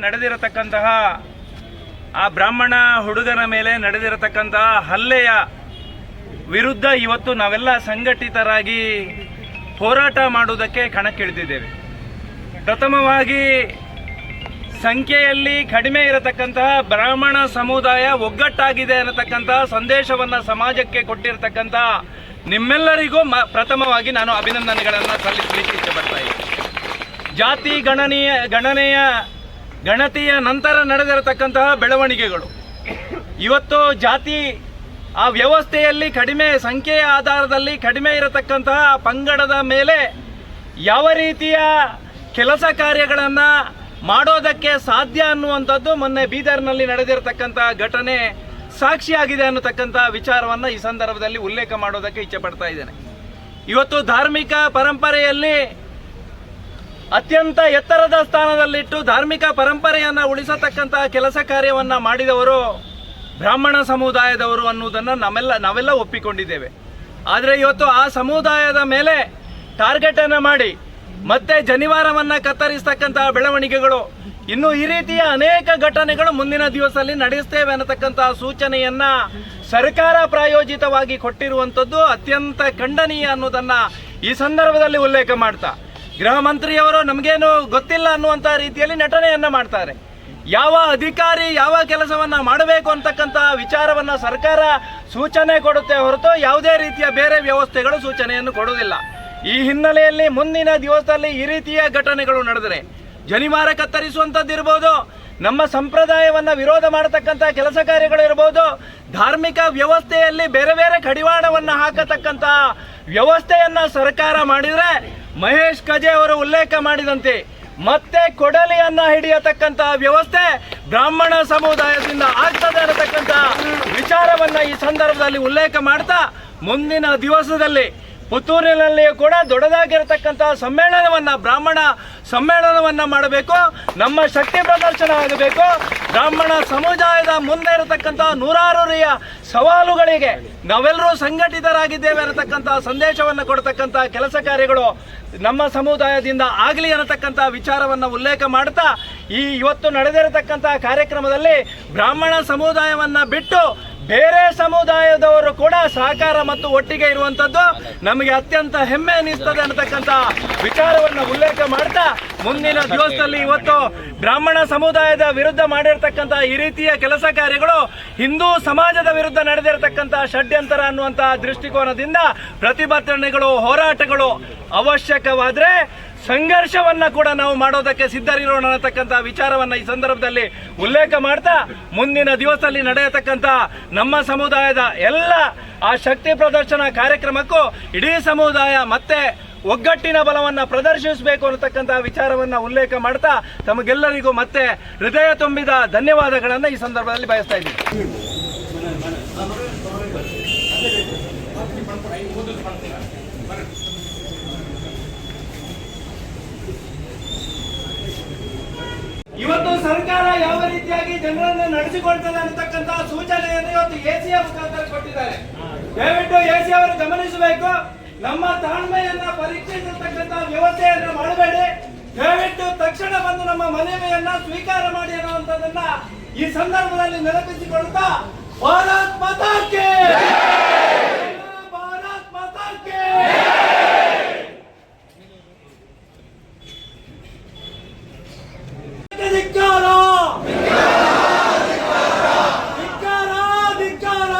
ನಡೆದಿರತಕ್ಕಂತಹ ಆ ಬ್ರಾಹ್ಮಣ ಹುಡುಗನ ಮೇಲೆ ನಡೆದಿರತಕ್ಕಂತಹ ಹಲ್ಲೆಯ ವಿರುದ್ಧ ಇವತ್ತು ನಾವೆಲ್ಲ ಸಂಘಟಿತರಾಗಿ ಹೋರಾಟ ಮಾಡುವುದಕ್ಕೆ ಕಣಕ್ಕಿಳಿದಿದ್ದೇವೆ. ಪ್ರಥಮವಾಗಿ ಸಂಖ್ಯೆಯಲ್ಲಿ ಕಡಿಮೆ ಇರತಕ್ಕಂತಹ ಬ್ರಾಹ್ಮಣ ಸಮುದಾಯ ಒಗ್ಗಟ್ಟಾಗಿದೆ ಅನ್ನತಕ್ಕಂತಹ ಸಂದೇಶವನ್ನು ಸಮಾಜಕ್ಕೆ ಕೊಟ್ಟಿರತಕ್ಕಂತಹ ನಿಮ್ಮೆಲ್ಲರಿಗೂ ಮ, ಪ್ರಥಮವಾಗಿ ನಾನು ಅಭಿನಂದನೆಗಳನ್ನು ಸಲ್ಲಿಸಲಿಕ್ಕೆ ಇಷ್ಟಪಡ್ತಾ ಇದ್ದೀನಿ. ಜಾತಿ ಗಣನೀಯ, ಗಣನೆಯ ಗಣತಿಯ ನಂತರ ನಡೆದಿರತಕ್ಕಂತಹ ಬೆಳವಣಿಗೆಗಳು. ಇವತ್ತು ಜಾತಿ, ಆ ವ್ಯವಸ್ಥೆಯಲ್ಲಿ ಕಡಿಮೆ ಸಂಖ್ಯೆಯ ಆಧಾರದಲ್ಲಿ ಕಡಿಮೆ ಇರತಕ್ಕಂತಹ ಪಂಗಡದ ಮೇಲೆ ಯಾವ ರೀತಿಯ ಕೆಲಸ ಕಾರ್ಯಗಳನ್ನು ಮಾಡೋದಕ್ಕೆ ಸಾಧ್ಯ ಅನ್ನುವಂಥದ್ದು ಮೊನ್ನೆ ಬೀದರ್ನಲ್ಲಿ ನಡೆದಿರತಕ್ಕಂತಹ ಘಟನೆ ಸಾಕ್ಷಿಯಾಗಿದೆ ಅನ್ನತಕ್ಕಂಥ ವಿಚಾರವನ್ನು ಈ ಸಂದರ್ಭದಲ್ಲಿ ಉಲ್ಲೇಖ ಮಾಡೋದಕ್ಕೆ ಇಚ್ಛೆ ಪಡ್ತಾ ಇದ್ದೇನೆ. ಇವತ್ತು ಧಾರ್ಮಿಕ ಪರಂಪರೆಯಲ್ಲಿ ಅತ್ಯಂತ ಎತ್ತರದ ಸ್ಥಾನದಲ್ಲಿಟ್ಟು ಧಾರ್ಮಿಕ ಪರಂಪರೆಯನ್ನು ಉಳಿಸತಕ್ಕಂತಹ ಕೆಲಸ ಕಾರ್ಯವನ್ನು ಮಾಡಿದವರು ಬ್ರಾಹ್ಮಣ ಸಮುದಾಯದವರು ಅನ್ನುವುದನ್ನು ನಮ್ಮೆಲ್ಲ, ನಾವೆಲ್ಲ ಒಪ್ಪಿಕೊಂಡಿದ್ದೇವೆ. ಆದರೆ ಇವತ್ತು ಆ ಸಮುದಾಯದ ಮೇಲೆ ಟಾರ್ಗೆಟನ್ನು ಮಾಡಿ ಮತ್ತೆ ಜನಿವಾರವನ್ನು ಕತ್ತರಿಸ್ತಕ್ಕಂತಹ ಬೆಳವಣಿಗೆಗಳು, ಇನ್ನು ಈ ರೀತಿಯ ಅನೇಕ ಘಟನೆಗಳು ಮುಂದಿನ ದಿವಸದಲ್ಲಿ ನಡೆಸ್ತೇವೆ ಅನ್ನತಕ್ಕಂತಹ ಸೂಚನೆಯನ್ನ ಸರ್ಕಾರ ಪ್ರಾಯೋಜಿತವಾಗಿ ಕೊಟ್ಟಿರುವಂಥದ್ದು ಅತ್ಯಂತ ಖಂಡನೀಯ ಅನ್ನೋದನ್ನ ಈ ಸಂದರ್ಭದಲ್ಲಿ ಉಲ್ಲೇಖ ಮಾಡ್ತಾ. ಗೃಹ ಮಂತ್ರಿಯವರು ನಮಗೇನು ಗೊತ್ತಿಲ್ಲ ಅನ್ನುವಂಥ ರೀತಿಯಲ್ಲಿ ನಟನೆಯನ್ನ ಮಾಡ್ತಾರೆ. ಯಾವ ಅಧಿಕಾರಿ ಯಾವ ಕೆಲಸವನ್ನ ಮಾಡಬೇಕು ಅಂತಕ್ಕಂಥ ವಿಚಾರವನ್ನ ಸರ್ಕಾರ ಸೂಚನೆ ಕೊಡುತ್ತೆ ಹೊರತು ಯಾವುದೇ ರೀತಿಯ ಬೇರೆ ವ್ಯವಸ್ಥೆಗಳು ಸೂಚನೆಯನ್ನು ಕೊಡುವುದಿಲ್ಲ. ಈ ಹಿನ್ನೆಲೆಯಲ್ಲಿ ಮುಂದಿನ ದಿವಸದಲ್ಲಿ ಈ ರೀತಿಯ ಘಟನೆಗಳು ನಡೆದರೆ ಜನಿವಾರ ಕತ್ತರಿಸುವಂಥದ್ದಿರ್ಬೋದು, ನಮ್ಮ ಸಂಪ್ರದಾಯವನ್ನ ವಿರೋಧ ಮಾಡತಕ್ಕಂಥ ಕೆಲಸ ಕಾರ್ಯಗಳು ಇರ್ಬೋದು, ಧಾರ್ಮಿಕ ವ್ಯವಸ್ಥೆಯಲ್ಲಿ ಬೇರೆ ಬೇರೆ ಕಡಿವಾಣವನ್ನು ಹಾಕತಕ್ಕಂಥ ವ್ಯವಸ್ಥೆಯನ್ನ ಸರ್ಕಾರ ಮಾಡಿದ್ರೆ ಮಹೇಶ್ ಕಜೆ ಅವರು ಉಲ್ಲೇಖ ಮಾಡಿದಂತೆ ಮತ್ತೆ ಕೊಡಲಿಯನ್ನ ಹಿಡಿಯತಕ್ಕಂತಹ ವ್ಯವಸ್ಥೆ ಬ್ರಾಹ್ಮಣ ಸಮುದಾಯದಿಂದ ಆಗ್ತದೆ ಅನ್ನತಕ್ಕಂತಹ ವಿಚಾರವನ್ನ ಈ ಸಂದರ್ಭದಲ್ಲಿ ಉಲ್ಲೇಖ ಮಾಡ್ತಾ ಮುಂದಿನ ದಿವಸದಲ್ಲಿ ಪುತ್ತೂರಿನಲ್ಲಿಯೂ ಕೂಡ ದೊಡ್ಡದಾಗಿರತಕ್ಕಂಥ ಸಮ್ಮೇಳನವನ್ನ, ಬ್ರಾಹ್ಮಣ ಸಮ್ಮೇಳನವನ್ನ ಮಾಡಬೇಕು. ನಮ್ಮ ಶಕ್ತಿ ಪ್ರದರ್ಶನ ಆಗಬೇಕು. ಬ್ರಾಹ್ಮಣ ಸಮುದಾಯದ ಮುಂದೆ ಇರತಕ್ಕಂಥ ನೂರಾರು ರೀತಿಯ ಸವಾಲುಗಳಿಗೆ ನಾವೆಲ್ಲರೂ ಸಂಘಟಿತರಾಗಿದ್ದೇವೆ ಅನ್ನತಕ್ಕಂಥ ಸಂದೇಶವನ್ನು ಕೊಡ್ತಕ್ಕಂಥ ಕೆಲಸ ಕಾರ್ಯಗಳು ನಮ್ಮ ಸಮುದಾಯದಿಂದ ಆಗಲಿ ಅನ್ನತಕ್ಕಂಥ ವಿಚಾರವನ್ನು ಉಲ್ಲೇಖ ಮಾಡ್ತಾ ಈ ಇವತ್ತು ನಡೆದಿರತಕ್ಕಂಥ ಕಾರ್ಯಕ್ರಮದಲ್ಲಿ ಬ್ರಾಹ್ಮಣ ಸಮುದಾಯವನ್ನು ಬಿಟ್ಟು ಬೇರೆ ಸಮುದಾಯದವರು ಕೂಡ ಸಹಕಾರ ಮತ್ತು ಒಟ್ಟಿಗೆ ಇರುವಂತದ್ದು ನಮಗೆ ಅತ್ಯಂತ ಹೆಮ್ಮೆ ಅನಿಸ್ತದೆ ಅನ್ನತಕ್ಕಂಥ ವಿಚಾರವನ್ನು ಉಲ್ಲೇಖ ಮಾಡ್ತಾ ಮುಂದಿನ ದಿವಸದಲ್ಲಿ ಇವತ್ತು ಬ್ರಾಹ್ಮಣ ಸಮುದಾಯದ ವಿರುದ್ಧ ಮಾಡಿರ್ತಕ್ಕಂಥ ಈ ರೀತಿಯ ಕೆಲಸ ಕಾರ್ಯಗಳು ಹಿಂದೂ ಸಮಾಜದ ವಿರುದ್ಧ ನಡೆದಿರತಕ್ಕಂಥ ಷಡ್ಯಂತರ ಅನ್ನುವಂತಹ ದೃಷ್ಟಿಕೋನದಿಂದ ಪ್ರತಿಭಟನೆಗಳು, ಹೋರಾಟಗಳು ಅವಶ್ಯಕವಾದ್ರೆ ಸಂಘರ್ಷವನ್ನ ಕೂಡ ನಾವು ಮಾಡೋದಕ್ಕೆ ಸಿದ್ಧರಿರೋಣ ಅನ್ನತಕ್ಕಂಥ ವಿಚಾರವನ್ನ ಈ ಸಂದರ್ಭದಲ್ಲಿ ಉಲ್ಲೇಖ ಮಾಡ್ತಾ ಮುಂದಿನ ದಿವಸದಲ್ಲಿ ನಡೆಯತಕ್ಕಂಥ ನಮ್ಮ ಸಮುದಾಯದ ಎಲ್ಲ ಆ ಶಕ್ತಿ ಪ್ರದರ್ಶನ ಕಾರ್ಯಕ್ರಮಕ್ಕೂ ಇಡೀ ಸಮುದಾಯ ಮತ್ತೆ ಒಗ್ಗಟ್ಟಿನ ಬಲವನ್ನ ಪ್ರದರ್ಶಿಸಬೇಕು ಅನ್ನತಕ್ಕಂಥ ವಿಚಾರವನ್ನ ಉಲ್ಲೇಖ ಮಾಡ್ತಾ ತಮಗೆಲ್ಲರಿಗೂ ಮತ್ತೆ ಹೃದಯ ತುಂಬಿದ ಧನ್ಯವಾದಗಳನ್ನ ಈ ಸಂದರ್ಭದಲ್ಲಿ ಬಯಸ್ತಾ ಇದ್ದೀನಿ. ಇವತ್ತು ಸರ್ಕಾರ ಯಾವ ರೀತಿಯಾಗಿ ಜನರನ್ನು ನಡೆಸಿಕೊಳ್ತದೆ ಅನ್ನತಕ್ಕಂತಹ ಸೂಚನೆಯನ್ನು ಇವತ್ತು ಎಸಿಯ ಮುಖಾಂತರ ಕೊಟ್ಟಿದ್ದಾರೆ. ದಯವಿಟ್ಟು ಎಸಿ ಅವರು ಗಮನಿಸಬೇಕು. ನಮ್ಮ ತಾಳ್ಮೆಯನ್ನ ಪರೀಕ್ಷಿಸತಕ್ಕಂತಹ ವ್ಯವಸ್ಥೆಯನ್ನು ಮಾಡಬೇಡಿ. ದಯವಿಟ್ಟು ತಕ್ಷಣ ಬಂದು ನಮ್ಮ ಮನವಿಯನ್ನ ಸ್ವೀಕಾರ ಮಾಡಿ ಅನ್ನುವಂಥದ್ದನ್ನ ಈ ಸಂದರ್ಭದಲ್ಲಿ ನೆನಪಿಸಿಕೊಳ್ತಾ ಭಾರತ್ ಮಾತಾಕ್ಕೆ ಭಾರತ್ ಮಾತಾಕ್ಕೆ ಧಿಕ್ಕಾರ ಧಿಕ್ಕಾರ ಧಿಕ್ಕಾರ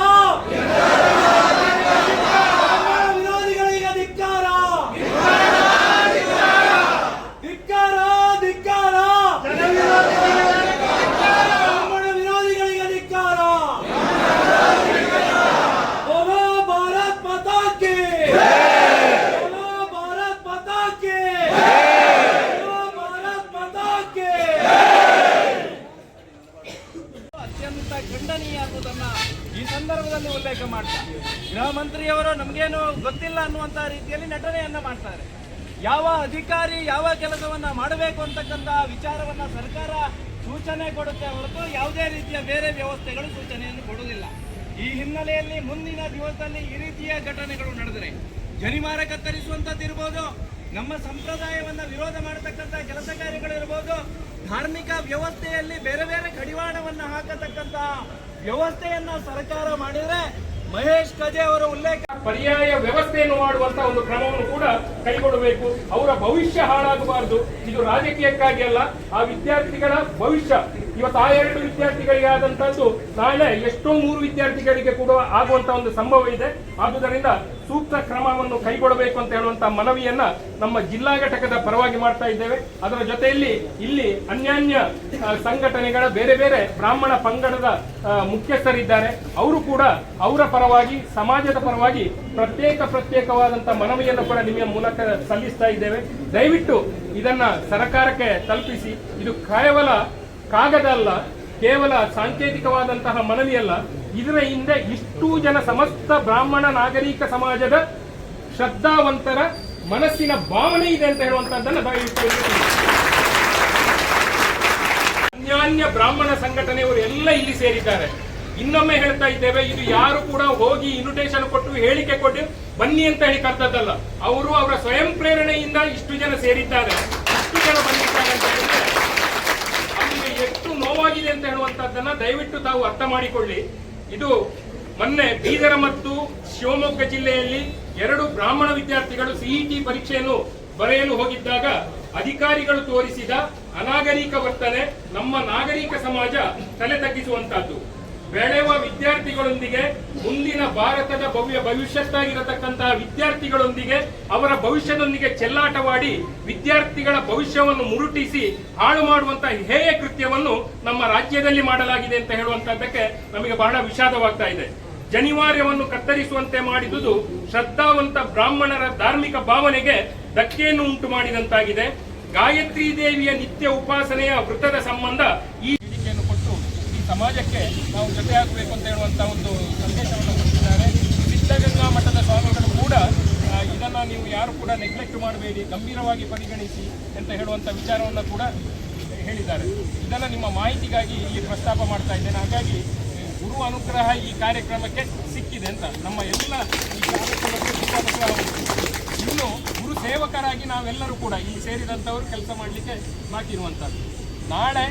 ಬ್ರಾಹ್ಮಣ ವಿರೋಧಿಗಳಿಗೆ ಧಿಕ್ಕಾರ ಧಿಕ್ಕಾರ ಧಿಕ್ಕಾರ. ಬ್ರಾಹ್ಮಣ ವಿರೋಧಿಗಳಿಗೆ ಧಿಕ್ಕಾರ. ಬೋಲೋ ಭಾರತ್ ಪತಾಕೆ ಕಿ ಬೋಲೋ ಭಾರತ್ ಮಾತಾ ಕಿ ಬೋಲೋ ಭಾರತ್ ಮಾತಾ ಕಿ ಅತ್ಯಂತ ಖಂಡನೀಯ ಅನ್ನೋದನ್ನ ಈ ಸಂದರ್ಭದಲ್ಲಿ ಉಲ್ಲೇಖ ಮಾಡ್ತಾರೆ. ಗೃಹ ಮಂತ್ರಿಯವರು ನಮಗೇನು ಗೊತ್ತಿಲ್ಲ ಅನ್ನುವಂತ ರೀತಿಯಲ್ಲಿ ನಟನೆಯನ್ನ ಮಾಡ್ತಾರೆ. ಯಾವ ಅಧಿಕಾರಿ ಯಾವ ಕೆಲಸವನ್ನ ಮಾಡಬೇಕು ಅಂತಕ್ಕಂಥ ವಿಚಾರವನ್ನ ಸರ್ಕಾರ ಸೂಚನೆ ಕೊಡುತ್ತೆ ಹೊರತು ಯಾವುದೇ ರೀತಿಯ ಬೇರೆ ವ್ಯವಸ್ಥೆಗಳು ಸೂಚನೆಯನ್ನು ಕೊಡುವುದಿಲ್ಲ. ಈ ಹಿನ್ನೆಲೆಯಲ್ಲಿ ಮುಂದಿನ ದಿವಸದಲ್ಲಿ ಈ ರೀತಿಯ ಘಟನೆಗಳು ನಡೆದರೆ ಜನಿವಾರ ಕತ್ತರಿಸುವಂತದ್ದಿರ್ಬೋದು ನಮ್ಮ ಸಂಪ್ರದಾಯವನ್ನ ವಿರೋಧ ಮಾಡತಕ್ಕಂಥ ಕೆಲಸ ಕಾರ್ಯಗಳಿರ್ಬೋದು ಧಾರ್ಮಿಕ ವ್ಯವಸ್ಥೆಯಲ್ಲಿ ಬೇರೆ ಬೇರೆ ಕಡಿವಾಣವನ್ನು ಹಾಕತಕ್ಕಂತ ವ್ಯವಸ್ಥೆಯನ್ನ ಸರ್ಕಾರ ಮಾಡಿದ್ರೆ ಮಹೇಶ್ ಕಜೆ ಅವರ ಉಲ್ಲೇಖ ಪರ್ಯಾಯ ವ್ಯವಸ್ಥೆಯನ್ನು ಮಾಡುವಂತ ಒಂದು ಕ್ರಮವನ್ನು ಕೂಡ ಕೈಗೊಳ್ಳಬೇಕು. ಅವರ ಭವಿಷ್ಯ ಹಾಳಾಗಬಾರದು. ಇದು ರಾಜಕೀಯಕ್ಕಾಗಿ ಅಲ್ಲ, ಆ ವಿದ್ಯಾರ್ಥಿಗಳ ಭವಿಷ್ಯ. ಇವತ್ತು ಆ ಎರಡು ವಿದ್ಯಾರ್ಥಿಗಳಿಗೆ ಆದಂತಹದ್ದು ನಾಳೆ ಎಷ್ಟೋ ಮೂರು ವಿದ್ಯಾರ್ಥಿಗಳಿಗೆ ಕೂಡ ಆಗುವಂತ ಒಂದು ಸಂಭವ ಇದೆ. ಆದುದರಿಂದ ಸೂಕ್ತ ಕ್ರಮವನ್ನು ಕೈಗೊಳ್ಳಬೇಕು ಅಂತ ಹೇಳುವಂತಹ ಮನವಿಯನ್ನ ನಮ್ಮ ಜಿಲ್ಲಾ ಘಟಕದ ಪರವಾಗಿ ಮಾಡ್ತಾ ಇದ್ದೇವೆ. ಅದರ ಜೊತೆಯಲ್ಲಿ ಇಲ್ಲಿ ಅನ್ಯಾನ್ಯ ಸಂಘಟನೆಗಳ ಬೇರೆ ಬೇರೆ ಬ್ರಾಹ್ಮಣ ಪಂಗಡದ ಮುಖ್ಯಸ್ಥರಿದ್ದಾರೆ ಅವರು ಕೂಡ ಅವರ ಪರವಾಗಿ, ಸಮಾಜದ ಪರವಾಗಿ ಪ್ರತ್ಯೇಕ ಪ್ರತ್ಯೇಕವಾದಂತಹ ಮನವಿಯನ್ನು ಕೂಡ ನಿಮ್ಮ ಮೂಲಕ ಸಲ್ಲಿಸ್ತಾ ಇದ್ದೇವೆ. ದಯವಿಟ್ಟು ಇದನ್ನ ಸರ್ಕಾರಕ್ಕೆ ತಲುಪಿಸಿ. ಇದು ಕೇವಲ ಕಾಗದ ಅಲ್ಲ, ಕೇವಲ ಸಾಂಕೇತಿಕವಾದಂತಹ ಮನವಿಯಲ್ಲ ಇದರ ಹಿಂದೆ ಇಷ್ಟು ಜನ ಸಮಸ್ತ ಬ್ರಾಹ್ಮಣ ನಾಗರಿಕ ಸಮಾಜದ ಶ್ರದ್ಧಾವಂತರ ಮನಸ್ಸಿನ ಭಾವನೆ ಇದೆ ಅಂತ ಇಲ್ಲಿ ಅನ್ಯಾನ್ಯ ಬ್ರಾಹ್ಮಣ ಸಂಘಟನೆಯವರು ಎಲ್ಲ ಇಲ್ಲಿ ಸೇರಿದ್ದಾರೆ. ಇನ್ನೊಮ್ಮೆ ಹೇಳ್ತಾ ಇದ್ದೇವೆ, ಇದು ಯಾರು ಕೂಡ ಹೋಗಿ ಇನ್ವಿಟೇಷನ್ ಕೊಟ್ಟು ಹೇಳಿಕೆ ಕೊಟ್ಟು ಬನ್ನಿ ಅಂತ ಹೇಳಿ ಕರ್ತದ್ದಲ್ಲ ಅವರು ಅವರ ಸ್ವಯಂ ಪ್ರೇರಣೆಯಿಂದ ಇಷ್ಟು ಜನ ಸೇರಿದ್ದಾರೆ. ಇಷ್ಟು ಜನ ಬಂದಿದ್ದಾರೆ ಅಂತ ಹೇಳಿದ್ರೆ ಎಷ್ಟು ಅಂತ ಹೇಳುವಂತದ್ದನ್ನ ದಯವಿಟ್ಟು ತಾವು ಅರ್ಥ ಮಾಡಿಕೊಳ್ಳಿ. ಇದು ಮೊನ್ನೆ ಬೀದರ ಮತ್ತು ಶಿವಮೊಗ್ಗ ಜಿಲ್ಲೆಯಲ್ಲಿ ಎರಡು ಬ್ರಾಹ್ಮಣ ವಿದ್ಯಾರ್ಥಿಗಳು ಸಿಇಟಿ ಪರೀಕ್ಷೆಯನ್ನು ಬರೆಯಲು ಹೋಗಿದ್ದಾಗ ಅಧಿಕಾರಿಗಳು ತೋರಿಸಿದ ಅನಾಗರಿಕ ವರ್ತನೆ ನಮ್ಮ ನಾಗರಿಕ ಸಮಾಜ ತಲೆ ತಗ್ಗಿಸುವಂತಹದ್ದು. ಬೆಳೆಯುವ ವಿದ್ಯಾರ್ಥಿಗಳೊಂದಿಗೆ ಮುಂದಿನ ಭಾರತದ ಭವ್ಯ ಭವಿಷ್ಯತ್ತಾಗಿರತಕ್ಕಂತಹ ವಿದ್ಯಾರ್ಥಿಗಳೊಂದಿಗೆ, ಅವರ ಭವಿಷ್ಯದೊಂದಿಗೆ ಚೆಲ್ಲಾಟವಾಡಿ ವಿದ್ಯಾರ್ಥಿಗಳ ಭವಿಷ್ಯವನ್ನು ಮುರುಟಿಸಿ ಹಾಳು ಮಾಡುವಂತಹ ಹೇಯ ಕೃತ್ಯವನ್ನು ನಮ್ಮ ರಾಜ್ಯದಲ್ಲಿ ಮಾಡಲಾಗಿದೆ ಅಂತ ಹೇಳುವಂತಹದ್ದಕ್ಕೆ ನಮಗೆ ಬಹಳ ವಿಷಾದವಾಗ್ತಾ ಇದೆ. ಜನಿವಾರ್ಯವನ್ನು ಕತ್ತರಿಸುವಂತೆ ಮಾಡಿದುದು ಶ್ರದ್ಧಾವಂತ ಬ್ರಾಹ್ಮಣರ ಧಾರ್ಮಿಕ ಭಾವನೆಗೆ ಧಕ್ಕೆಯನ್ನು ಉಂಟು ಮಾಡಿದಂತಾಗಿದೆ. ಗಾಯತ್ರಿ ದೇವಿಯ ನಿತ್ಯ ಉಪಾಸನೆಯ ವೃತ್ತದ ಸಂಬಂಧ ಈ ಸಮಾಜಕ್ಕೆ ನಾವು ಜೊತೆಯಾಗಬೇಕು ಅಂತ ಹೇಳುವಂತ ಒಂದು ಸಂದೇಶವನ್ನು ಕೊಟ್ಟಿದ್ದಾರೆ. ಸಿದ್ಧಗಂಗಾ ಮಠದ ಸ್ವಾಮಿಗಳು ಕೂಡ ಇದನ್ನ ನೀವು ಯಾರು ಕೂಡ ನೆಗ್ಲೆಕ್ಟ್ ಮಾಡಬೇಡಿ, ಗಂಭೀರವಾಗಿ ಪರಿಗಣಿಸಿ ಅಂತ ಹೇಳುವಂತ ವಿಚಾರವನ್ನು ಕೂಡ ಹೇಳಿದ್ದಾರೆ. ಇದನ್ನ ನಿಮ್ಮ ಮಾಹಿತಿಗಾಗಿ ಇಲ್ಲಿ ಪ್ರಸ್ತಾಪ ಮಾಡ್ತಾ ಇದ್ದೇನೆ. ಹಾಗಾಗಿ, ಗುರು ಅನುಗ್ರಹ ಈ ಕಾರ್ಯಕ್ರಮಕ್ಕೆ ಸಿಕ್ಕಿದೆ ಅಂತ ನಮ್ಮ ಎಲ್ಲ ಈ ಕಾರ್ಯಕ್ರಮಕ್ಕೆ ಇನ್ನು ಗುರು ಸೇವಕರಾಗಿ ನಾವೆಲ್ಲರೂ ಕೂಡ ಇಲ್ಲಿ ಸೇರಿದಂಥವರು ಕೆಲಸ ಮಾಡಲಿಕ್ಕೆ ಬಾಕಿ ನಾಳೆ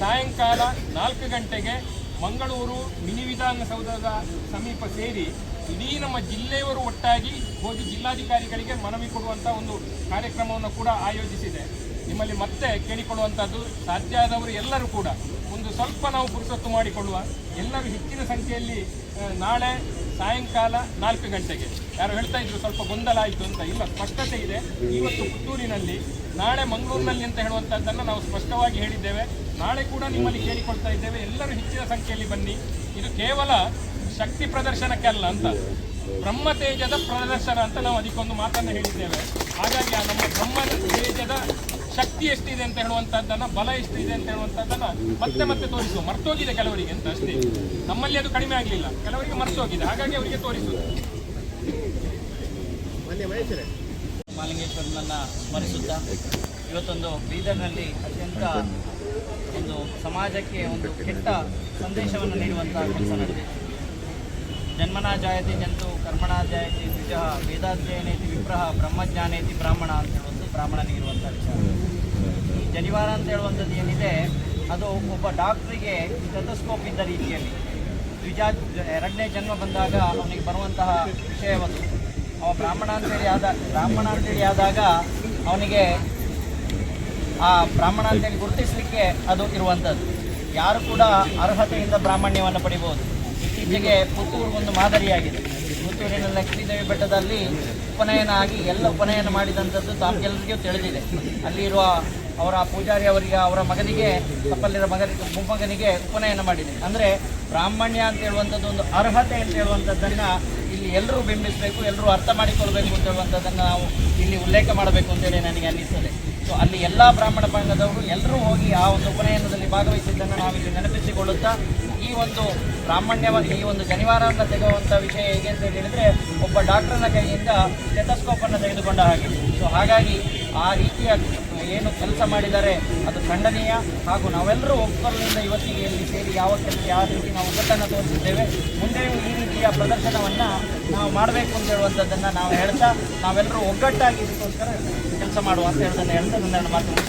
ಸಾಯಂಕಾಲ ನಾಲ್ಕು ಗಂಟೆಗೆ ಮಂಗಳೂರು ಮಿನಿ ವಿಧಾನಸೌಧದ ಸಮೀಪ ಸೇರಿ ಇಡೀ ನಮ್ಮ ಜಿಲ್ಲೆಯವರು ಒಟ್ಟಾಗಿ ಹೋಗಿ ಜಿಲ್ಲಾಧಿಕಾರಿಗಳಿಗೆ ಮನವಿ ಕೊಡುವಂಥ ಒಂದು ಕಾರ್ಯಕ್ರಮವನ್ನು ಕೂಡ ಆಯೋಜಿಸಿದೆ. ನಿಮ್ಮಲ್ಲಿ ಮತ್ತೆ ಕೇಳಿಕೊಳ್ಳುವಂಥದ್ದು ಸಾಧ್ಯ ಆದವರು ಎಲ್ಲರೂ ಕೂಡ ಒಂದು ಸ್ವಲ್ಪ ನಾವು ಪುರುಸೊತ್ತು ಮಾಡಿಕೊಳ್ಳುವ ಎಲ್ಲರೂ ಹೆಚ್ಚಿನ ಸಂಖ್ಯೆಯಲ್ಲಿ ನಾಳೆ ಸಾಯಂಕಾಲ ನಾಲ್ಕು ಗಂಟೆಗೆ. ಯಾರು ಹೇಳ್ತಾ ಇದ್ರು ಸ್ವಲ್ಪ ಗೊಂದಲ ಆಯಿತು ಅಂತ. ಇಲ್ಲ, ಸ್ಪಷ್ಟತೆ ಇದೆ. ಇವತ್ತು ಪುತ್ತೂರಿನಲ್ಲಿ, ನಾಳೆ ಮಂಗಳೂರಿನಲ್ಲಿ ಅಂತ ಹೇಳುವಂಥದ್ದನ್ನು ನಾವು ಸ್ಪಷ್ಟವಾಗಿ ಹೇಳಿದ್ದೇವೆ. ನಾಳೆ ಕೂಡ ನಿಮ್ಮಲ್ಲಿ ಕೇಳಿಕೊಳ್ತಾ ಇದ್ದೇವೆ. ಎಲ್ಲರೂ ಹೆಚ್ಚಿನ ಸಂಖ್ಯೆಯಲ್ಲಿ ಬನ್ನಿ. ಇದು ಕೇವಲ ಶಕ್ತಿ ಪ್ರದರ್ಶನಕ್ಕೆ ಅಲ್ಲ ಅಂತ. ಬ್ರಹ್ಮ ತೇಜದ ಪ್ರದರ್ಶನ ಅಂತ ನಾವು ಅದಕ್ಕೊಂದು ಮಾತನ್ನು ಹೇಳಿದ್ದೇವೆ. ಹಾಗಾಗಿ ಆ ನಮ್ಮ ಬ್ರಹ್ಮ ತೇಜದ ಶಕ್ತಿ ಎಷ್ಟಿದೆ ಅಂತ ಹೇಳುವಂತದ್ದನ್ನ ಬಲ ಎಷ್ಟಿದೆ ಅಂತ ಹೇಳುವಂತದ್ದನ್ನ ಮತ್ತೆ ಮತ್ತೆ ತೋರಿಸುವ. ಮರ್ತೋಗಿದೆ ಕೆಲವರಿಗೆ ಅಂತ ಅಷ್ಟೇ. ನಮ್ಮಲ್ಲಿ ಅದು ಕಡಿಮೆ ಆಗಲಿಲ್ಲ. ಕೆಲವರಿಗೆ ಮರ್ತೋಗಿದೆ. ಹಾಗಾಗಿ ಅವರಿಗೆ ತೋರಿಸುವುದು. ಮಾಲಿಂಗೇಶ್ವರನನ್ನ ಸ್ಮರಿಸುತ್ತ ಇವತ್ತೊಂದು ಬೀದರ್ನಲ್ಲಿ ಅತ್ಯಂತ ಒಂದು ಸಮಾಜಕ್ಕೆ ಒಂದು ಕೆಟ್ಟ ಸಂದೇಶವನ್ನು ನೀಡುವಂತಹ ಕೆಲಸ ನಡೆದಿದೆ. ಜನ್ಮನಾ ಜಾಯತಿ ಜಂತು ಕರ್ಮಣಾ ಜಾಯತಿ ದ್ವಿಜ ವೇದಾಧ್ಯಯನೇತಿ ವಿಪ್ರಹ ಬ್ರಹ್ಮಜ್ಞಾನೇತಿ ಬ್ರಾಹ್ಮಣ ಅಂತ ಹೇಳುವಂಥದ್ದು ಬ್ರಾಹ್ಮಣನಿಗಿರುವಂಥ ವಿಚಾರ. ಈ ಜನಿವಾರ ಅಂತ ಹೇಳುವಂಥದ್ದು ಏನಿದೆ ಅದು ಒಬ್ಬ ಡಾಕ್ಟ್ರಿಗೆ ಸ್ಟೆಥೋಸ್ಕೋಪ್ ಇದ್ದ ರೀತಿಯಲ್ಲಿ ದ್ವಿಜಾ ಎರಡನೇ ಜನ್ಮ ಬಂದಾಗ ಅವನಿಗೆ ಬರುವಂತಹ ವಿಷಯವನ್ನು ಅವ ಬ್ರಾಹ್ಮಣ ಅಂತೇಳಿ ಆದ ಬ್ರಾಹ್ಮಣ ಅಂತೇಳಿ ಆದಾಗ ಅವನಿಗೆ ಆ ಬ್ರಾಹ್ಮಣ ಅಂತೇಳಿ ಗುರುತಿಸಲಿಕ್ಕೆ ಅದು ಇರುವಂಥದ್ದು. ಯಾರು ಕೂಡ ಅರ್ಹತೆಯಿಂದ ಬ್ರಾಹ್ಮಣ್ಯವನ್ನು ಪಡಿಬೋದು. ಇತ್ತೀಚೆಗೆ ಪುತ್ತೂರು ಒಂದು ಮಾದರಿಯಾಗಿದೆ. ಪುತ್ತೂರಿನ ಲಕ್ಷ್ಮೀದೇವಿ ಬೆಟ್ಟದಲ್ಲಿ ಉಪನಯನ ಆಗಿ ಎಲ್ಲ ಉಪನಯನ ಮಾಡಿದಂಥದ್ದು ತಾಮಗೆಲ್ಲರಿಗೂ ತಿಳಿದಿದೆ. ಅಲ್ಲಿರುವ ಅವರ ಪೂಜಾರಿ ಅವರಿಗೆ, ಅವರ ಮಗನಿಗೆ ತಪ್ಪಲ್ಲಿರೋ ಮಗನಿಗೆ, ಮೊಮ್ಮಗನಿಗೆ ಉಪನಯನ ಮಾಡಿದೆ. ಅಂದರೆ ಬ್ರಾಹ್ಮಣ್ಯ ಅಂತ ಹೇಳುವಂಥದ್ದು ಒಂದು ಅರ್ಹತೆ ಅಂತ ಹೇಳುವಂಥದ್ದನ್ನು ಇಲ್ಲಿ ಎಲ್ಲರೂ ಬಿಂಬಿಸಬೇಕು, ಎಲ್ಲರೂ ಅರ್ಥ ಮಾಡಿಕೊಳ್ಬೇಕು ಅಂತ ಹೇಳುವಂಥದ್ದನ್ನು ನಾವು ಇಲ್ಲಿ ಉಲ್ಲೇಖ ಮಾಡಬೇಕು ಅಂತೇಳಿ ನನಗೆ ಅನ್ನಿಸ್ತದೆ. ಸೊ ಅಲ್ಲಿ ಎಲ್ಲ ಬ್ರಾಹ್ಮಣ ಪಂಗದವರು ಎಲ್ಲರೂ ಹೋಗಿ ಆ ಒಂದು ಉಪನಯನದಲ್ಲಿ ಭಾಗವಹಿಸಿದ್ದನ್ನು ನಾವಿಲ್ಲಿ ನೆನಪಿಸಿಕೊಳ್ಳುತ್ತಾ ಈ ಒಂದು ಪ್ರಾಮಾಣ್ಯವಾಗಿ ಈ ಒಂದು ಶನಿವಾರವನ್ನು ತೆಗೆಯುವಂಥ ವಿಷಯ ಹೇಗೆ ಅಂತ ಹೇಳಿದರೆ, ಒಬ್ಬ ಡಾಕ್ಟರ್ನ ಕೈಯಿಂದ ಸ್ಟೆಥಸ್ಕೋಪನ್ನು ತೆಗೆದುಕೊಂಡ ಹಾಗೆ. ಸೊ ಹಾಗಾಗಿ ಆ ರೀತಿಯ ಏನು ಕೆಲಸ ಮಾಡಿದ್ದಾರೆ ಅದು ಖಂಡನೀಯ. ಹಾಗೂ ನಾವೆಲ್ಲರೂ ಒಬ್ಬರಿಂದ ಇವತ್ತಿಗೆ ಇಲ್ಲಿ ಸೇರಿ ಯಾವ ಕೆಲಸ ಯಾವ ರೀತಿ ನಾವು ಒಗ್ಗಟ್ಟನ್ನು ತೋರಿಸಿದ್ದೇವೆ. ಮುಂದೆಯೂ ಈ ರೀತಿಯ ಪ್ರದರ್ಶನವನ್ನು ನಾವು ಮಾಡಬೇಕು ಅಂತ ಹೇಳುವಂಥದ್ದನ್ನು ನಾವು ಹೇಳ್ತಾ, ನಾವೆಲ್ಲರೂ ಒಗ್ಗಟ್ಟಾಗಿ ಇದಕ್ಕೋಸ್ಕರ ಕೆಲಸ ಮಾಡುವ ಅಂತ ಹೇಳೋದನ್ನು ಹೇಳ್ತಾ ನನ್ನ ಮಾತು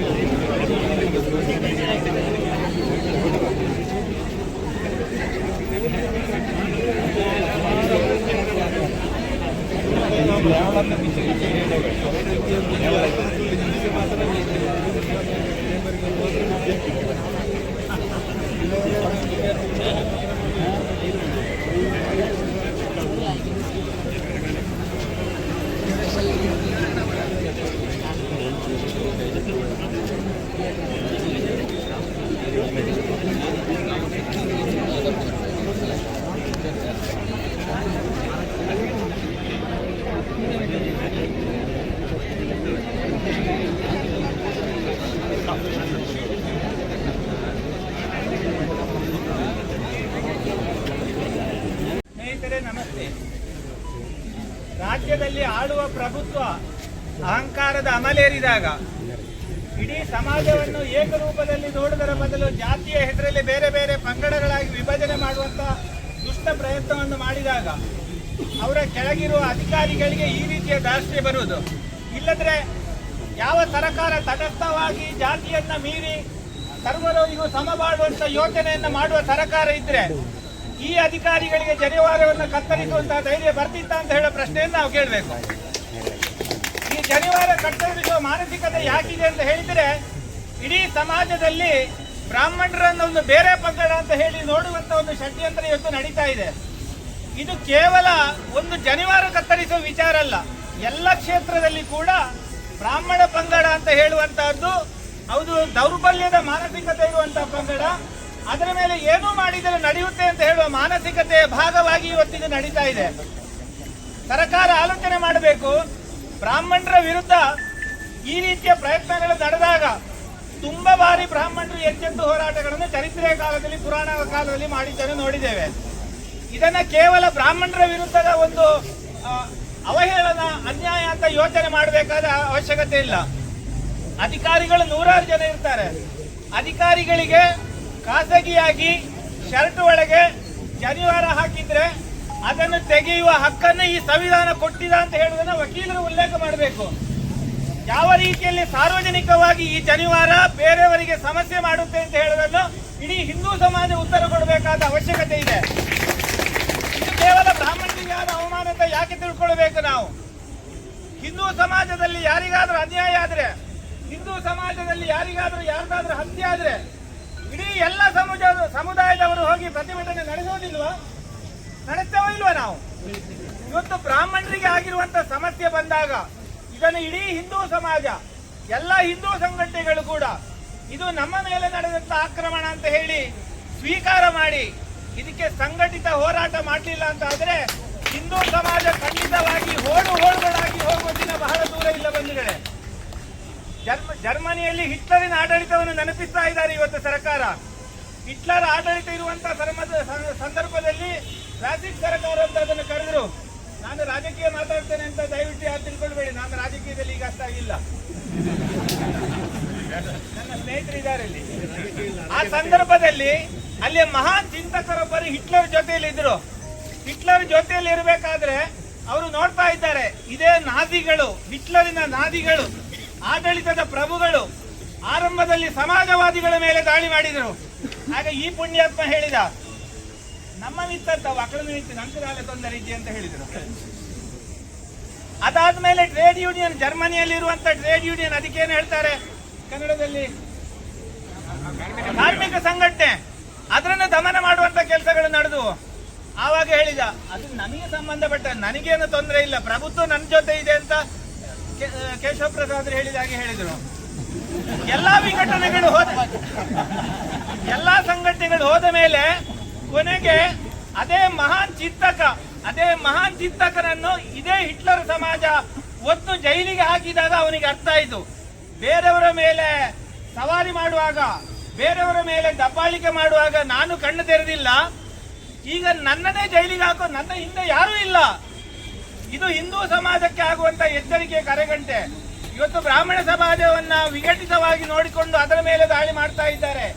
Gracias. ನಮಸ್ತೆ. ರಾಜ್ಯದಲ್ಲಿ ಆಳುವ ಪ್ರಭುತ್ವ ಅಹಂಕಾರದ ಅಮಲೇರಿದಾಗ ಸಮಾಜವನ್ನು ಏಕರೂಪದಲ್ಲಿ ನೋಡುವುದರ ಬದಲು ಜಾತಿಯ ಹೆಸರಲ್ಲಿ ಬೇರೆ ಬೇರೆ ಪಂಗಡಗಳಾಗಿ ವಿಭಜನೆ ಮಾಡುವಂತ ದುಷ್ಟ ಪ್ರಯತ್ನವನ್ನು ಮಾಡಿದಾಗ ಅವರ ಕೆಳಗಿರುವ ಅಧಿಕಾರಿಗಳಿಗೆ ಈ ರೀತಿಯ ದಾಸ್ತಿ ಬರುವುದು. ಇಲ್ಲದ್ರೆ ಯಾವ ಸರ್ಕಾರ ತಟಸ್ಥವಾಗಿ ಜಾತಿಯನ್ನ ಮೀರಿ ಸರ್ವರಿಗೂ ಮಾಡುವಂತ ಯೋಚನೆಯನ್ನ ಮಾಡುವ ಸರ್ಕಾರ ಇದ್ರೆ ಈ ಅಧಿಕಾರಿಗಳಿಗೆ ಜನಿವಾರವನ್ನು ಕತ್ತರಿಸುವಂತಹ ಧೈರ್ಯ ಬರ್ತಿತ್ತ ಅಂತ ಹೇಳೋ ಪ್ರಶ್ನೆಯನ್ನು ನಾವು ಕೇಳಬೇಕು. ಜನಿವಾರ ಕತ್ತರಿಸುವ ಮಾನಸಿಕತೆ ಯಾಕಿದೆ ಅಂತ ಹೇಳಿದ್ರೆ, ಇಡೀ ಸಮಾಜದಲ್ಲಿ ಬ್ರಾಹ್ಮಣರನ್ನು ಒಂದು ಬೇರೆ ಪಂಗಡ ಅಂತ ಹೇಳಿ ನೋಡುವಂತ ಒಂದು ಷಡ್ಯಂತ್ರ ಇವತ್ತು ನಡೀತಾ ಇದೆ. ಇದು ಕೇವಲ ಒಂದು ಜನಿವಾರ ಕತ್ತರಿಸುವ ವಿಚಾರ ಅಲ್ಲ. ಎಲ್ಲ ಕ್ಷೇತ್ರದಲ್ಲಿ ಕೂಡ ಬ್ರಾಹ್ಮಣ ಪಂಗಡ ಅಂತ ಹೇಳುವಂತಹದ್ದು ಅದು ದೌರ್ಬಲ್ಯದ ಮಾನಸಿಕತೆ ಇರುವಂತಹ ಪಂಗಡ. ಅದರ ಮೇಲೆ ಏನು ಮಾಡಿದರೆ ನಡೆಯುತ್ತೆ ಅಂತ ಹೇಳುವ ಮಾನಸಿಕತೆಯ ಭಾಗವಾಗಿ ಇವತ್ತಿಗೆ ನಡೀತಾ ಇದೆ. ಸರ್ಕಾರ ಆಲೋಚನೆ ಮಾಡಬೇಕು. ಬ್ರಾಹ್ಮಣರ ವಿರುದ್ಧ ಈ ರೀತಿಯ ಪ್ರಯತ್ನಗಳು ನಡೆದಾಗ ತುಂಬಾ ಬಾರಿ ಬ್ರಾಹ್ಮಣರು ಎಚ್ಚೆತ್ತು ಹೋರಾಟಗಳನ್ನು ಚರಿತ್ರೆಯ ಕಾಲದಲ್ಲಿ, ಪುರಾಣ ಕಾಲದಲ್ಲಿ ಮಾಡಿದ್ದನ್ನು ನೋಡಿದ್ದೇವೆ. ಇದನ್ನ ಕೇವಲ ಬ್ರಾಹ್ಮಣರ ವಿರುದ್ಧದ ಒಂದು ಅವಹೇಳನ, ಅನ್ಯಾಯ ಅಂತ ಯೋಚನೆ ಮಾಡಬೇಕಾದ ಅವಶ್ಯಕತೆ ಇಲ್ಲ. ಅಧಿಕಾರಿಗಳು ನೂರಾರು ಜನ ಇರ್ತಾರೆ. ಅಧಿಕಾರಿಗಳಿಗೆ ಖಾಸಗಿಯಾಗಿ ಶರ್ಟ್ ಒಳಗೆ ಜನಿವಾರ ಹಾಕಿದ್ರೆ ಅದನ್ನು ತೆಗೆಯುವ ಹಕ್ಕನ್ನು ಈ ಸಂವಿಧಾನ ಕೊಟ್ಟಿದೆ ಅಂತ ಹೇಳುವುದನ್ನು ವಕೀಲರು ಉಲ್ಲೇಖ ಮಾಡಬೇಕು. ಯಾವ ರೀತಿಯಲ್ಲಿ ಸಾರ್ವಜನಿಕವಾಗಿ ಈ ಜನಿವಾರ ಬೇರೆಯವರಿಗೆ ಸಮಸ್ಯೆ ಮಾಡುತ್ತೆ ಅಂತ ಹೇಳುವುದನ್ನು ಇಡೀ ಹಿಂದೂ ಸಮಾಜ ಉತ್ತರ ಕೊಡಬೇಕಾದ ಅವಶ್ಯಕತೆ ಇದೆ. ಇದು ಕೇವಲ ಬ್ರಾಹ್ಮಣರಿಗೆ ಆದ ಅವಮಾನ ಅಂತ ಯಾಕೆ ತಿಳ್ಕೊಳ್ಬೇಕು ನಾವು? ಹಿಂದೂ ಸಮಾಜದಲ್ಲಿ ಯಾರಿಗಾದ್ರೂ ಅನ್ಯಾಯ ಆದ್ರೆ, ಹಿಂದೂ ಸಮಾಜದಲ್ಲಿ ಯಾರಿಗಾದ್ರೂ ಯಾರಿಗಾದ್ರೂ ಹತ್ಯೆ ಆದ್ರೆ, ಇಡೀ ಎಲ್ಲ ಸಮುದಾಯ ಸಮುದಾಯದವರು ಹೋಗಿ ಪ್ರತಿಭಟನೆ ನಡೆಸೋದಿಲ್ವಾ? ನಡೆಸ್ತೇವೋ ಇಲ್ವಾ ನಾವು? ಇವತ್ತು ಬ್ರಾಹ್ಮಣರಿಗೆ ಆಗಿರುವಂತ ಸಮಸ್ಯೆ ಬಂದಾಗ ಇದನ್ನು ಇಡೀ ಹಿಂದೂ ಸಮಾಜ, ಎಲ್ಲ ಹಿಂದೂ ಸಂಘಟನೆಗಳು ಕೂಡ ಇದು ನಮ್ಮ ಮೇಲೆ ನಡೆದಂತ ಆಕ್ರಮಣ ಅಂತ ಹೇಳಿ ಸ್ವೀಕಾರ ಮಾಡಿ ಇದಕ್ಕೆ ಸಂಘಟಿತ ಹೋರಾಟ ಮಾಡಲಿಲ್ಲ ಅಂತ ಆದ್ರೆ ಹಿಂದೂ ಸಮಾಜ ಖಂಡಿತವಾಗಿ ಹೋಳು ಹೋಳುಗಳಾಗಿ ಹೋಗುವ ದಿನ ಬಹಳ ದೂರ ಇಲ್ಲ ಬಂದಿದೆ ಜರ್ಮ, ಜರ್ಮನಿಯಲ್ಲಿ ಹಿಟ್ಲರಿನ ಆಡಳಿತವನ್ನು ನೆನಪಿಸ್ತಾ ಇದ್ದಾರೆ ಇವತ್ತು ಸರ್ಕಾರ. ಹಿಟ್ಲರ್ ಆಡಳಿತ ಇರುವಂತಹ ಸಂದರ್ಭದಲ್ಲಿ ಫ್ಯಾಸಿಸ್ಟ್ ಸರ್ಕಾರ ಅಂತ ಅದನ್ನು ಕರೆದ್ರು. ನಾನು ರಾಜಕೀಯ ಮಾತಾಡ್ತೇನೆ ಅಂತ ದಯವಿಟ್ಟು ಯಾರು ತಿಳ್ಕೊಳ್ಬೇಡಿ. ನಾನು ರಾಜಕೀಯದಲ್ಲಿ ಈಗ ಅಷ್ಟಾಗಿಲ್ಲ ನನ್ನ ಸ್ನೇಹಿತರಿದ್ದಾರೆ ಇಲ್ಲಿ. ಆ ಸಂದರ್ಭದಲ್ಲಿ ಅಲ್ಲಿ ಮಹಾನ್ ಚಿಂತಕರೊಬ್ಬರು ಹಿಟ್ಲರ್ ಜೊತೆಯಲ್ಲಿ ಇದ್ರು. ಹಿಟ್ಲರ್ ಜೊತೆಯಲ್ಲಿ ಇರಬೇಕಾದ್ರೆ ಅವರು ನೋಡ್ತಾ ಇದ್ದಾರೆ, ಇದೇ ನಾದಿಗಳು, ಹಿಟ್ಲರಿನ ನಾದಿಗಳು, ಆಡಳಿತದ ಪ್ರಭುಗಳು, ಆರಂಭದಲ್ಲಿ ಸಮಾಜವಾದಿಗಳ ಮೇಲೆ ದಾಳಿ ಮಾಡಿದರು. ಆಗ ಈ ಪುಣ್ಯಾತ್ಮ ಹೇಳಿದ ನಮ್ಮ ನಿಂತ ಮಕ್ಕಳ ನಿಮಿತ್ತ ನಂತರಾಲೆ ತೊಂದರೆ ಇದೆ ಅಂತ ಹೇಳಿದರು. ಅದಾದ್ಮೇಲೆ ಟ್ರೇಡ್ ಯೂನಿಯನ್ ಜರ್ಮನಿಯಲ್ಲಿ ಇರುವಂತ ಟ್ರೇಡ್ ಯೂನಿಯನ್ ಅದಕ್ಕೇನು ಹೇಳ್ತಾರೆ? ಕನ್ನಡದಲ್ಲಿ ಕಾರ್ಮಿಕ ಸಂಘಟನೆ. ಅದರನ್ನು ದಮನ ಮಾಡುವಂತ ಕೆಲಸಗಳು ನಡೆದು ಆವಾಗ ಹೇಳಿದ, ಅದು ನನಗೆ ಸಂಬಂಧಪಟ್ಟ, ನನಗೇನು ತೊಂದರೆ ಇಲ್ಲ, ಪ್ರಭುತ್ವ ನನ್ನ ಜೊತೆ ಇದೆ ಅಂತ ಕೇಶವ ಪ್ರಸಾದ್ ಹೇಳಿದ ಹಾಗೆ ಹೇಳಿದರು. ಎಲ್ಲಾ ವಿಘಟನೆಗಳು ಹೋದ ಎಲ್ಲಾ ಸಂಘಟನೆಗಳು ಹೋದ ಮೇಲೆ ಕೊನೆಗೆ ಅದೇ ಮಹಾನ್ ಚಿಂತಕ, ಅದೇ ಮಹಾನ್ ಚಿಂತಕನನ್ನು ಇದೇ ಹಿಟ್ಲರ್ ಸಮಾಜ ಒತ್ತು ಜೈಲಿಗೆ ಹಾಕಿದಾಗ ಅವನಿಗೆ ಅರ್ಥ ಆಯಿತು. ಬೇರೆಯವರ ಮೇಲೆ ಸವಾರಿ ಮಾಡುವಾಗ, ಬೇರೆಯವರ ಮೇಲೆ ದಬ್ಬಾಳಿಕೆ ಮಾಡುವಾಗ ನಾನು ಕಣ್ಣು ತೆರೆದಿಲ್ಲ. ಈಗ ನನ್ನನ್ನೇ ಜೈಲಿಗೆ ಹಾಕೋ, ನನ್ನ ಹಿಂದೆ ಯಾರೂ ಇಲ್ಲ. ಇದು ಹಿಂದೂ ಸಮಾಜಕ್ಕೆ ಆಗುವಂತ ಎಚ್ಚರಿಕೆ ಕರೆಗಂಟೆ. ಇವತ್ತು ಬ್ರಾಹ್ಮಣ ಸಮಾಜವನ್ನ ವಿಘಟಿತವಾಗಿ ನೋಡಿಕೊಂಡು ಅದರ ಮೇಲೆ ದಾಳಿ ಮಾಡ್ತಾ ಇದ್ದಾರೆ.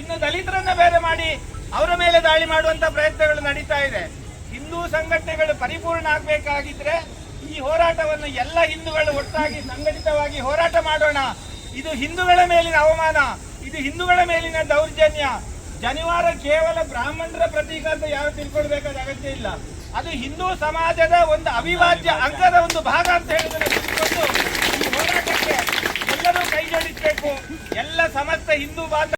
ಇನ್ನು ದಲಿತರನ್ನ ಬೇರೆ ಮಾಡಿ ಅವರ ಮೇಲೆ ದಾಳಿ ಮಾಡುವಂತ ಪ್ರಯತ್ನಗಳು ನಡೀತಾ ಇದೆ. ಹಿಂದೂ ಸಂಘಟನೆಗಳು ಪರಿಪೂರ್ಣ ಆಗ್ಬೇಕಾಗಿದ್ರೆ ಈ ಹೋರಾಟವನ್ನು ಎಲ್ಲ ಹಿಂದೂಗಳು ಒಟ್ಟಾಗಿ ಸಂಘಟಿತವಾಗಿ ಹೋರಾಟ ಮಾಡೋಣ. ಇದು ಹಿಂದೂಗಳ ಮೇಲಿನ ಅವಮಾನ. ಇದು ಹಿಂದೂಗಳ ಮೇಲಿನ ದೌರ್ಜನ್ಯ. ಜನಿವಾರ ಕೇವಲ ಬ್ರಾಹ್ಮಣರ ಪ್ರತೀಕ ಅಂತ ಯಾರು ತಿಳ್ಕೊಳ್ಬೇಕಾದ ಅಗತ್ಯ ಇಲ್ಲ. ಅದು ಹಿಂದೂ ಸಮಾಜದ ಒಂದು ಅವಿಭಾಜ್ಯ ಅಂಗದ ಒಂದು ಭಾಗ ಅಂತ ಹೇಳಿದ್ರೆ ಈ ಹೋರಾಟಕ್ಕೆ ಎಲ್ಲರೂ ಕೈ ಜೋಡಿಸಬೇಕು ಎಲ್ಲ ಸಮಸ್ತ ಹಿಂದೂ ಬಾಂಧವ